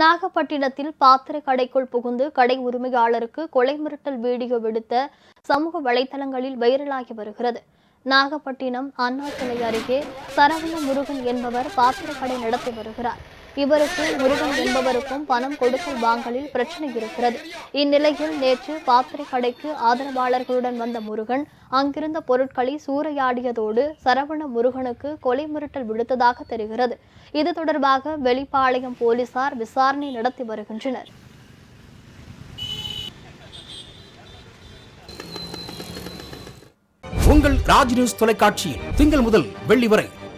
நாகப்பட்டினத்தில் பாத்திர கடைக்குள் புகுந்து கடை உரிமையாளருக்கு கொலை மிரட்டல் வீடியோ விடுத்த சமூக வலைதளங்களில் வைரலாகி வருகிறது. நாகப்பட்டினம் அண்ணா சிலை அருகே சரவண முருகன் என்பவர் பாத்திர கடை நடத்தி வருகிறார். இவருக்கு முருகன் என்பவருக்கும் பணம் கொடுக்கல் வாங்கலில் பிரச்சனை இருக்கிறது. இந்நிலையில் நேற்று பாத்திரை கடைக்கு ஆதரவாளர்களுடன் வந்த முருகன் அங்கிருந்த பொருட்களை சூறையாடியதோடு சரவண முருகனுக்கு கொலை மிரட்டல் விடுத்ததாக தெரிகிறது. இது தொடர்பாக வெளிப்பாளையம் போலீசார் விசாரணை நடத்தி வருகின்றனர். உங்கள் ராஜ் நியூஸ் தொலைக்காட்சியில் திங்கள் முதல் வெள்ளி வரை